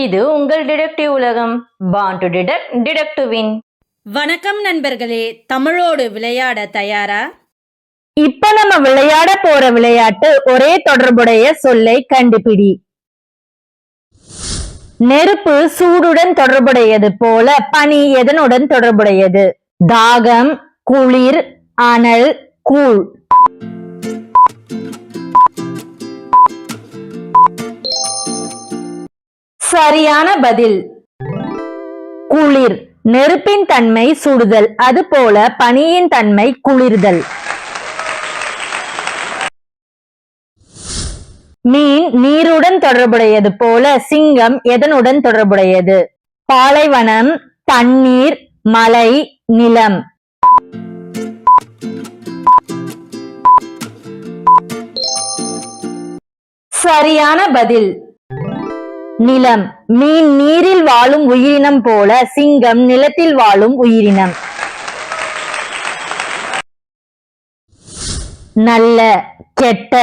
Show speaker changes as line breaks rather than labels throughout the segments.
இது உங்கள் டிடெக்டிவ் உலகம். Born to detect detect to win
வணக்கம் நண்பர்களே தமிழோடு விளையாட தயாரா?
இப்ப நம்ம விளையாட போற விளையாட்டு ஒரே தொடர்புடைய சொல்லை கண்டுபிடி. நெருப்பு சூடுடன் தொடர்புடையது போல பனி எதனுடன் தொடர்புடையது? தாகம் குளிர் அனல் கூழ். சரியான பதில். குளிர் நெருப்பின் தன்மை சுடுதல் அதுபோல பனியின் தன்மை குளிர்தல். மீன் நீருடன் தொடர்புடையது போல சிங்கம் எதனுடன் தொடர்புடையது? பாலைவனம் தண்ணீர் மலை நிலம். சரியான பதில். நிலம். மீன் நீரில் வாழும் உயிரினம் போல சிங்கம் நிலத்தில் வாழும் உயிரினம். நல்ல கெட்ட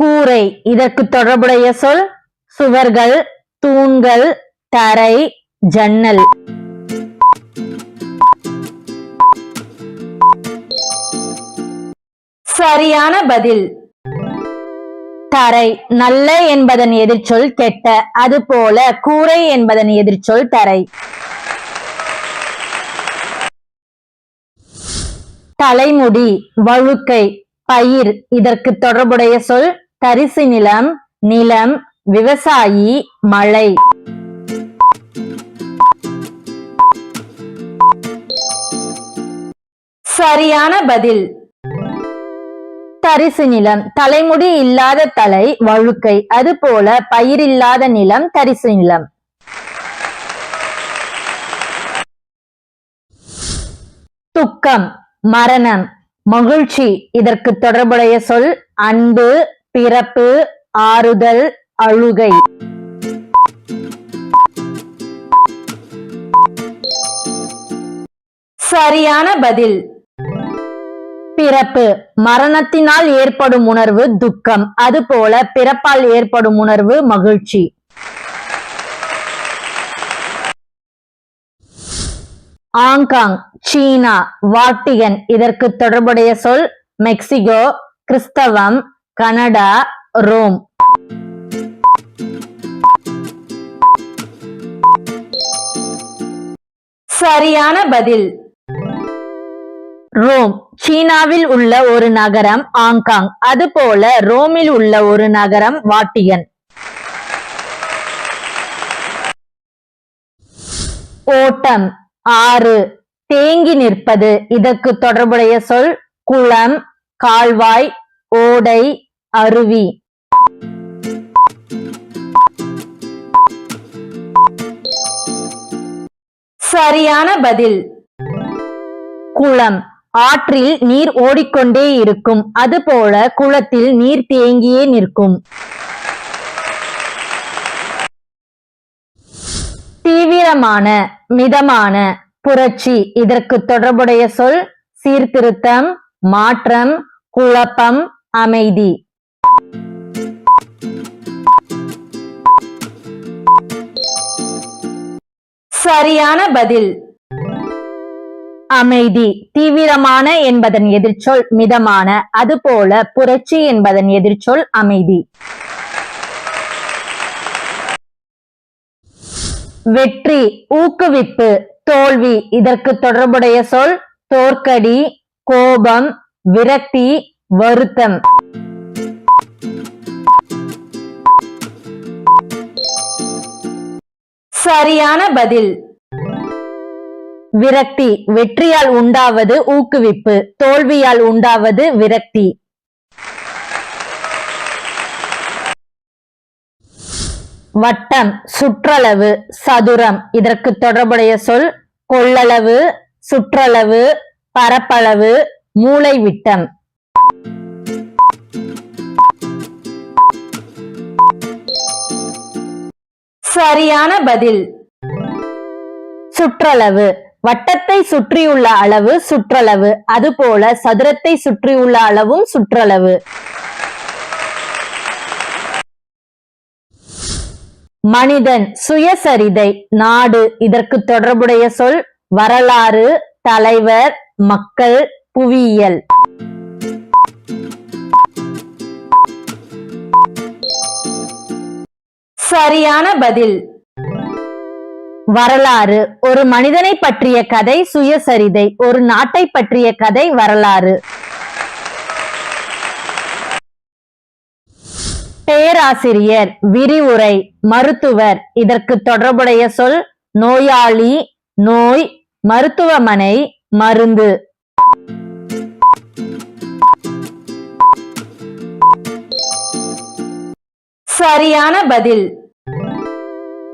கூரை. இதற்கு தொடர்புடைய சொல் சுவர்கள் தூண்கள் தரை ஜன்னல். சரியான பதில். தரை. நல்ல என்பதன் எதிர்ச்சொல் கெட்ட. அதுபோல கூரை என்பதன் எதிர்ச்சொல் தரை. தலைமுடி வழுக்கை பயிர். இதற்கு தொடர்புடைய சொல் தரிசு நிலம் நிலம் விவசாயி மழை. சரியான பதில். தரிசு நிலம் தலைமுடி இல்லாத தலை வழுக்கை அதுபோல பயிரில்லாத நிலம் தரிசு நிலம். துக்கம் மரணம் மகிழ்ச்சி இதற்கு தொடர்புடைய சொல் அன்பு பிறப்பு ஆறுதல் அழுகை. சரியான பதில். பிறப்பு. மரணத்தினால் ஏற்படும் உணர்வு துக்கம். அதுபோல பிறப்பால் ஏற்படும் உணர்வு மகிழ்ச்சி. ஆங்காங் சீனா வாட்டிகன். இதற்கு தொடர்புடைய சொல் மெக்சிகோ கிறிஸ்தவம் கனடா ரோம். சரியான பதில். ரோம். சீனாவில் உள்ள ஒரு நகரம் ஆங்காங். அதுபோல ரோமில் உள்ள ஒரு நகரம் வாட்டிகன். ஓட்டம். ஆறு. தேங்கி நிற்பது. இதற்கு தொடர்புடைய சொல் குளம் கால்வாய் ஓடை அருவி. சரியான பதில். குளம். ஆற்றில் நீர் ஓடிக்கொண்டே இருக்கும். அதுபோல குளத்தில் நீர் தேங்கியே நிற்கும். தீவிரமான மிதமான புரட்சி. இதற்கு தொடர்புடைய சொல் சீர்திருத்தம் மாற்றம் குழப்பம் அமைதி. சரியான பதில். அமைதி தீவிரமான என்பதன் எதிர்ச்சொல் மிதமான அதுபோல புரட்சி என்பதன் எதிர்ச்சொல் அமைதி. வெற்றி ஊக்குவிப்பு தோல்வி இதற்கு தொடர்புடைய சொல் தோற்கடி கோபம் விரக்தி வருத்தம். சரியான பதில். விரக்தி. வெற்றியால் உண்டாவது ஊக்குவிப்பு. தோல்வியால் உண்டாவது விரக்தி. வட்டம் சுற்றளவு சதுரம். இதற்கு தொடர்புடைய சொல் கொள்ளளவு சுற்றளவு பரப்பளவு மூளை விட்டம். சரியான பதில். சுற்றளவு. வட்டத்தை சுற்றியுள்ள அளவு சுற்றளவு அதுபோல சதுரத்தை சுற்றியுள்ள அளவும் சுற்றளவு. மனிதன் சுயசரிதை நாடு இதற்கு தொடர்புடைய சொல் வரலாறு தலைவர் மக்கள் புவியியல்.
சரியான பதில்.
வரலாறு. ஒரு மனிதனை பற்றிய கதை சுயசரிதை. ஒரு நாட்டை பற்றிய கதை வரலாறு. பேராசிரியர் விரிவுரை மருத்துவர். இதற்கு தொடர்புடைய சொல் நோயாளி நோய் மருத்துவமனை மருந்து.
சரியான பதில்.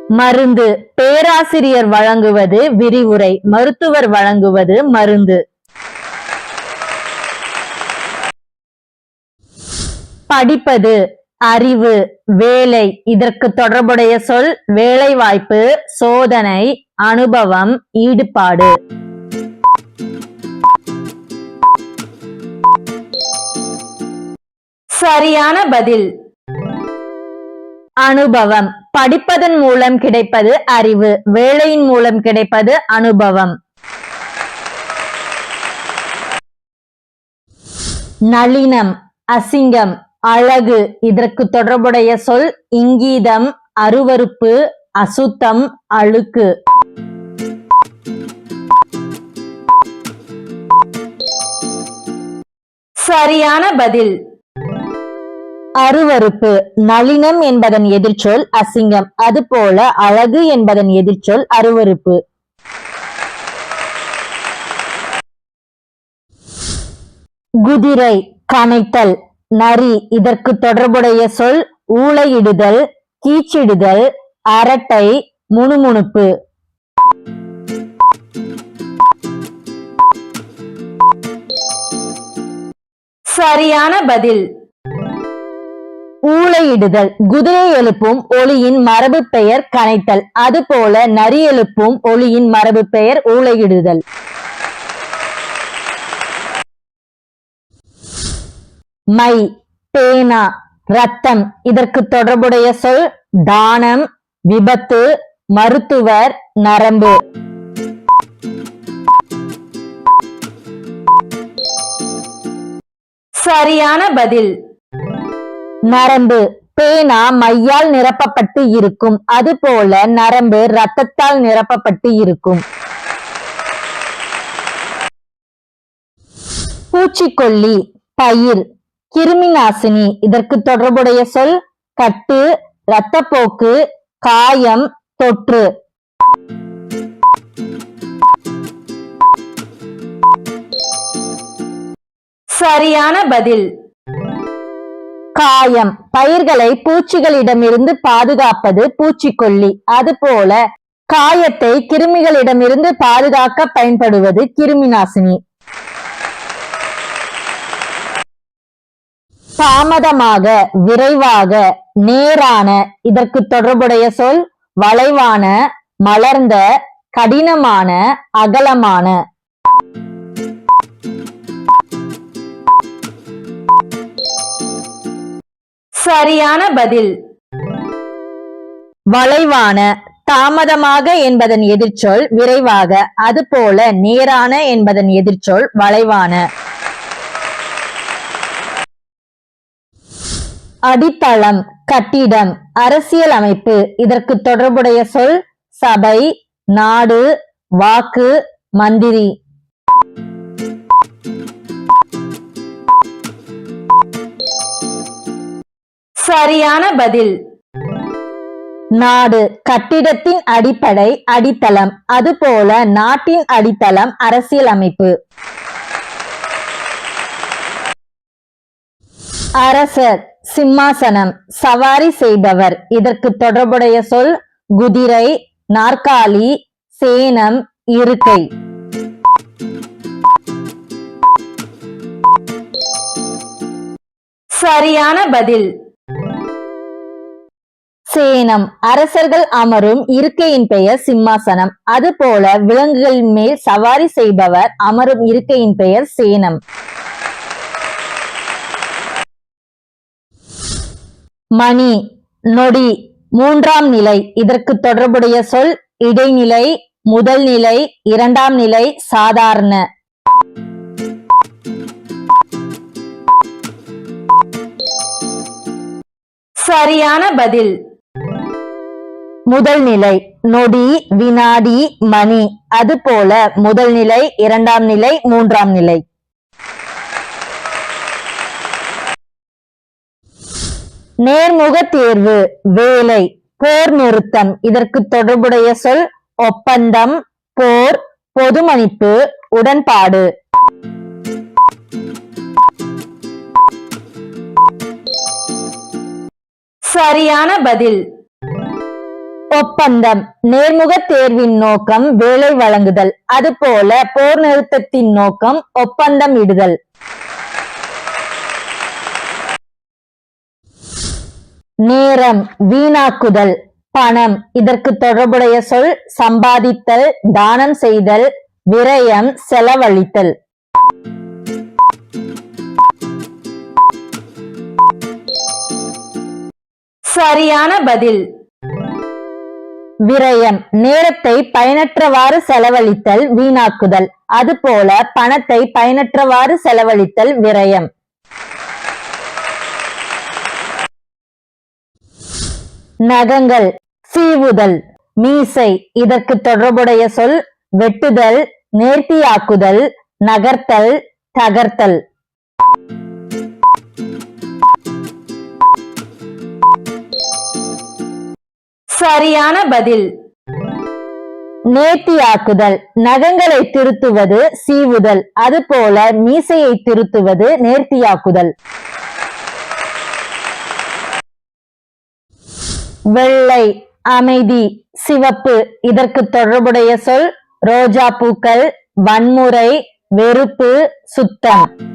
மருந்து. பேராசிரியர் வழங்குவது விரிவுரை. மருத்துவர் வழங்குவது மருந்து. படிப்பது அறிவு வேலை. இதற்கு தொடர்புடைய சொல் வேலைவாய்ப்பு சோதனை அனுபவம் ஈடுபாடு.
சரியான பதில்.
அனுபவம். படிப்பதன் மூலம் கிடைப்பது அறிவு. வேலையின் மூலம் கிடைப்பது அனுபவம். நளினம் அசிங்கம் அழகு. இதற்கு தொடர்புடைய சொல் இங்கீதம் அருவருப்பு அசுத்தம் அழுக்கு.
சரியான பதில்.
அருவருப்பு. நளினம் என்பதன் எதிர்ச்சொல் அசிங்கம். அதுபோல அழகு என்பதன் எதிர்ச்சொல் அருவருப்பு. குதிரை கனைத்தல் நரி. இதற்கு தொடர்புடைய சொல் ஊளையிடுதல் கீச்சிடுதல் அரட்டை முணுமுணுப்பு.
சரியான பதில்.
ஊளையிடுதல் குதிரை எழுப்பும் ஒளியின் மரபு பெயர் கனைத்தல் அதுபோல நரி எழுப்பும் ஒளியின் மரபு பெயர் ஊளையிடுதல். மை பேனா ரத்தம் இதற்கு தொடர்புடைய சொல் தானம் விபத்து மருத்துவர் நரம்பு.
சரியான பதில்.
நரம்பு. பேனா மையால் நிரப்பப்பட்டு இருக்கும். அதுபோல நரம்பு ரத்தத்தால் நிரப்பப்பட்டு இருக்கும். பூச்சிக்கொல்லி பயிர். கிருமி நாசினி இதற்கு தொடர்புடைய சொல் கட்டு இரத்தப்போக்கு காயம் தொற்று.
சரியான பதில்.
காயம். பயிர்களை பூச்சிகளிடமிருந்து பாதுகாப்பது பூச்சிக்கொல்லி. அதுபோல காயத்தை கிருமிகளிடமிருந்து பாதுகாக்க பயன்படுவது கிருமி நாசினி தாமதமாக விரைவாக நேரான இதற்கு தொடர்புடைய சொல் வளைவான மலர்ந்த கடினமான அகலமான.
சரியான பதில்.
வளைவான தாமதமாக என்பதன் எதிர்ச்சொல் விரைவாக அதுபோல நேரான என்பதன் எதிர்ச்சொல் வளைவான. அடித்தளம் கட்டிடம் அரசியல் அமைப்பு இதற்கு தொடர்புடைய சொல் சபை நாடு வாக்கு மந்திரி.
சரியான பதில்.
நாடு கட்டிடத்தின் அடிப்படை அடித்தளம். அதுபோல நாட்டின் அடித்தளம் அரசியல் அமைப்பு அரசர் சிம்மாசனம் சவாரி செய்பவர். இதற்கு தொடர்புடைய சொல் குதிரை நாற்காலி சேனம் இருக்கை.
சரியான பதில்.
சேனம். அரசர்கள் அமரும் இருக்கையின் பெயர் சிம்மாசனம். அதுபோல விலங்குகளின் மேல் சவாரி செய்பவர் அமரும் இருக்கையின் பெயர் சேனம். மணி நொடி மூன்றாம் நிலை. இதற்கு தொடர்புடைய சொல் இடைநிலை முதல் நிலை இரண்டாம் நிலை சாதாரண.
சரியான பதில்.
முதல் நிலை நொடி வினாடி மணி. அதுபோல முதல் நிலை இரண்டாம் நிலை மூன்றாம் நிலை. நேர்முக தேர்வு வேலை போர் நிறுத்தம். இதற்கு தொடர்புடைய சொல் ஒப்பந்தம் போர் பொதுமணிப்பு உடன்பாடு.
சரியான பதில்.
ஒப்பந்தம் நேர்முக தேர்வின் நோக்கம் வேலை வழங்குதல் அதுபோல போர் நிறுத்தத்தின் நோக்கம் ஒப்பந்தம் இடுதல். நேரம் வீணாக்குதல் பணம் இதற்கு தொடர்புடைய சொல் சம்பாதித்தல் தானம் செய்தல் விரயம் செலவழித்தல்.
சரியான பதில்.
விரயம் நேரத்தை பயனற்றவாறு செலவழித்தல் வீணாக்குதல். அதுபோல பணத்தை பயனற்றவாறு செலவழித்தல் விரயம். நகங்கள் சீவுதல் மீசை. இதற்கு தொடர்புடைய சொல் வெட்டுதல் நேர்த்தியாக்குதல் நகர்த்தல் தகர்த்தல்.
சரியான பதில்.
நேர்த்தியாக்குதல். நகங்களை திருத்துவது சீவுதல். அதுபோல மீசையை திருத்துவது நேர்த்தியாக்குதல். வெள்ளை அமைதி சிவப்பு. இதற்கு தொடர்புடைய சொல் ரோஜா பூக்கள் வன்முறை வெறுப்பு சுத்தம்.